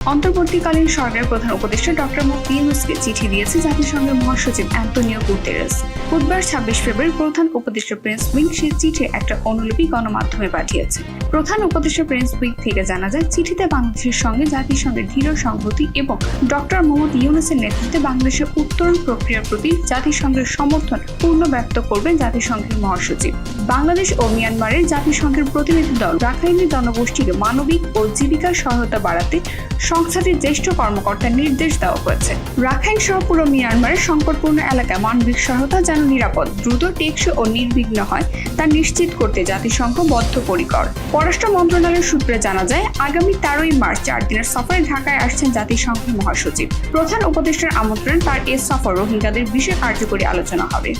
অন্তর্বর্তীকালীন সরকারের প্রধান উপদেষ্টা ডক্টর মোহাম্মদ ইউনুসকে চিঠি দিয়েছে জাতিসংঘের মহাসচিব অ্যান্টোনিও গুতেরেস। বুধবার ছাব্বিশ ফেব্রুয়ারি প্রধান উপদেষ্টা প্রিন্স উইং সেই চিঠির একটা অনুলিপি গণমাধ্যমে পাঠিয়েছে। প্রধান উপদেষ্টা প্রিন্স উইং থেকে জানা যায়, চিঠিতে বাংলাদেশের সঙ্গে জাতিসংঘের দৃঢ় সংহতি এবং ডক্টর মোহাম্মদ ইউনুসের নেতৃত্বে বাংলাদেশের উত্তরণ প্রক্রিয়ার প্রতি জাতিসংঘের সমর্থন পূর্ণ ব্যক্ত করবেন জাতিসংঘের মহাসচিব। বাংলাদেশ ও মিয়ানমারের জাতিসংঘের প্রতিনিধি দল রাখাইনি জনগোষ্ঠীকে মানবিক ও জীবিকার সহায়তা বাড়াতে সংস্থাটির জ্যেষ্ঠ কর্মকর্তার নির্দেশ দেওয়া হয়েছে। রাখাইন সহ পুরো মিয়ানমারের সংকটপূর্ণ এলাকায় মানবিক সহায়তা যেন নিরাপদ, দ্রুত, টেকসই ও নির্বিঘ্ন হয়, তা নিশ্চিত করতে জাতিসংঘ বদ্ধপরিকর। পররাষ্ট্র মন্ত্রণালয়ের সূত্রে জানা যায়, আগামী তেরোই মার্চ চার দিনের সফরে ঢাকায় আসছেন জাতিসংঘের মহাসচিব। প্রধান উপদেষ্টার আমন্ত্রণ তার এ সফর রোহিঙ্গাদের বিষয়ে কার্যকরী আলোচনা হবে।